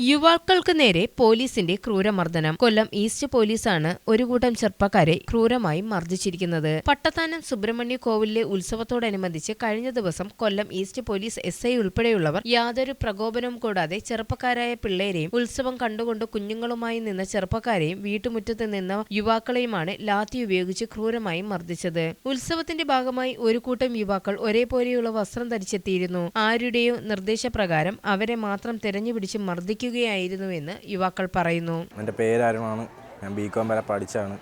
യുവാക്കൾക്ക് നേരെ പോലീസിന്റെ ക്രൂരമർദ്ദനം. കൊല്ലം ഈസ്റ്റ് പോലീസാണ് ഒരു കൂട്ടം ചെറുപ്പക്കാരെ ക്രൂരമായി മർദ്ദിച്ചിരിക്കുന്നത്. പട്ടത്താനം സുബ്രഹ്മണ്യ കോവിലിലെ ഉത്സവത്തോടനുബന്ധിച്ച് കഴിഞ്ഞ ദിവസം Kollam east police S I ഉൾപ്പെടെയുള്ളവർ യാതൊരു പ്രകോപനവും കൂടാതെ ചെറുപ്പക്കാരായ പിള്ളേരെയും ഉത്സവം കണ്ടുകൊണ്ട് കുഞ്ഞുങ്ങളുമായി നിന്ന ചെറുപ്പക്കാരെയും വീട്ടുമുറ്റത്ത് നിന്ന യുവാക്കളെയുമാണ് ലാത്തി ഉപയോഗിച്ച് ക്രൂരമായി മർദ്ദിച്ചത്. ഉത്സവത്തിന്റെ ഭാഗമായി ഒരു കൂട്ടം യുവാക്കൾ ഒരേപോലെയുള്ള വസ്ത്രം ധരിച്ചെത്തിയിരുന്നു. ആരുടെയോ നിർദ്ദേശപ്രകാരം അവരെ മാത്രം തെരഞ്ഞുപിടിച്ച് മർദ്ദിക്കുകയായിരുന്നുവെന്ന് യുവാക്കൾ പറയുന്നു. എന്റെ പേരാരുമാണ്. ഞാൻ ബി കോം വരെ പഠിച്ചാണ്.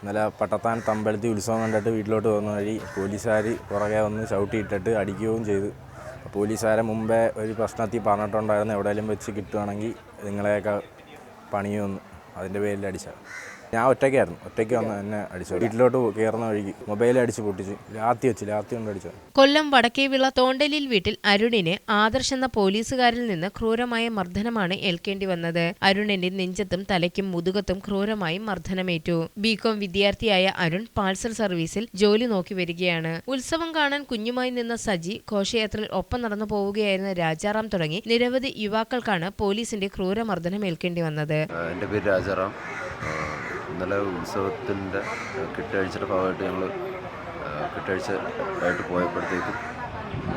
ഇന്നലെ പട്ടത്താൻ അമ്പലത്തിൽ ഉത്സവം കണ്ടിട്ട് വീട്ടിലോട്ട് വന്ന വഴി പോലീസുകാർ പുറകെ വന്ന് ചവിട്ടിയിട്ടിട്ട് അടിക്കുകയും ചെയ്തു. പോലീസുകാരെ മുമ്പേ ഒരു പ്രശ്നത്തിൽ പറഞ്ഞിട്ടുണ്ടായിരുന്നു. എവിടെയെങ്കിലും വെച്ച് കിട്ടുകയാണെങ്കിൽ നിങ്ങളെയൊക്കെ പണിയൊന്നു അതിന്റെ പേരിൽ അടിച്ച ഞാൻ ഒറ്റയ്ക്കായിരുന്നു. ഒറ്റയ്ക്ക് വന്ന് എന്നെ അടിച്ചു. വീട്ടിലോട്ട് കയറുന്ന വഴിക്ക് മൊബൈൽ അടിച്ച് പൊട്ടിച്ച് ലാത്തി വെച്ച് ലാത്തി കൊണ്ട് അടിച്ചു. കൊല്ലം വടക്കേവിള തോണ്ടലിൽ വീട്ടിൽ അരുണിനെ ആദർശ് എന്ന പോലീസുകാരിൽ നിന്ന് ക്രൂരമായ മർദ്ദനമാണ് ഏൽക്കേണ്ടി വന്നത്. അരുണിന്റെ നെഞ്ചത്തും തലയ്ക്കും മുതുകത്തും ക്രൂരമായി മർദ്ദനമേറ്റു. ബികോം വിദ്യാർത്ഥിയായ അരുൺ പാഴ്സൽ സർവീസിൽ ജോലി നോക്കി വരികയാണ്. ഉത്സവം കാണാൻ കുഞ്ഞുമായി നിന്ന സജി ഘോഷയാത്രയിൽ ഒപ്പം നടന്നു പോവുകയായിരുന്ന രാജാറാം തുടങ്ങി നിരവധി യുവാക്കൾക്കാണ് പോലീസിന്റെ ക്രൂരമർദ്ദനം ഏൽക്കേണ്ടി വന്നത്. എന്റെ പേര് രാജാറാം. ഇന്നലെ ഉത്സവത്തിന്റെ കെട്ടഴിച്ചിട്ട് ഭാഗമായിട്ട് ഞങ്ങൾ കെട്ടഴിച്ച ആയിട്ട് പോയപ്പോഴത്തേക്കും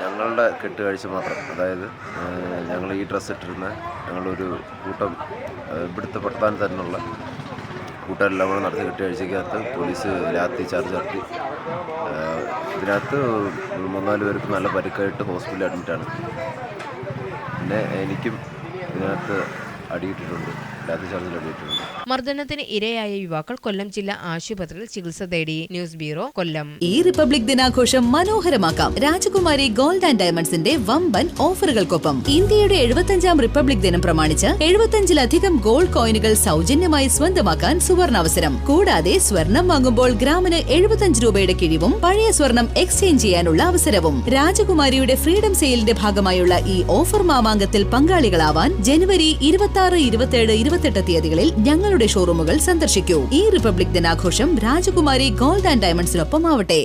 ഞങ്ങളുടെ കെട്ടുകാഴ്ച മാത്രം. അതായത് ഞങ്ങൾ ഈ ഡ്രസ്സ് ഇട്ടിരുന്ന ഞങ്ങളൊരു കൂട്ടം ഇവിടുത്തെ പട്ടാൻ തന്നെയുള്ള കൂട്ടുകാരെല്ലാം കൂടെ നടത്തി കെട്ടുകാഴ്ചക്കകത്ത് പോലീസ് രാത്രി ചാർജ് നടത്തി. ഇതിനകത്ത് മൂന്നാൽ പേർക്ക് നല്ല പരിക്കായിട്ട് ഹോസ്പിറ്റലിൽ അഡ്മിറ്റാണ്. പിന്നെ എനിക്കും ഇതിനകത്ത് അടിയിട്ടിട്ടുണ്ട്. മർദ്ദനത്തിന് ഇരയായ യുവാക്കൾ കൊല്ലം ജില്ലാ ആശുപത്രിയിൽ ചികിത്സ തേടി. News bureau Kollam. ഈ റിപ്പബ്ലിക് ദിനാഘോഷം മനോഹരമാക്കാം. രാജകുമാരി ഗോൾഡ് ആൻഡ് ഡയമണ്ട്സിന്റെ വമ്പൻ ഓഫറുകൾക്കൊപ്പം. ഇന്ത്യയുടെ എഴുപത്തഞ്ചാം റിപ്പബ്ലിക് ദിനം പ്രമാണിച്ച് എഴുപത്തഞ്ചിലധികം ഗോൾഡ് കോയിനുകൾ സൗജന്യമായി സ്വന്തമാക്കാൻ സുവർണാവസരം. കൂടാതെ സ്വർണം വാങ്ങുമ്പോൾ ഗ്രാമിന് എഴുപത്തഞ്ച് രൂപയുടെ കിഴിവും പഴയ സ്വർണം എക്സ്ചേഞ്ച് ചെയ്യാനുള്ള അവസരവും. രാജകുമാരിയുടെ ഫ്രീഡം സെയിലിന്റെ ഭാഗമായുള്ള ഈ ഓഫർ മാമാങ്കത്തിൽ പങ്കാളികളാവാൻ ജനുവരി ഇരുപത്തി ആറ് ഇരുപത്തിയേഴ് ഇരുപത്തെട്ട് തീയതികളിൽ ഞങ്ങളുടെ ഷോറൂമുകൾ സന്ദർശിക്കൂ. ഈ റിപ്പബ്ലിക് ദിനാഘോഷം രാജകുമാരി ഗോൾഡ് ആൻഡ് ഡയമണ്ട്സിനൊപ്പം ആവട്ടെ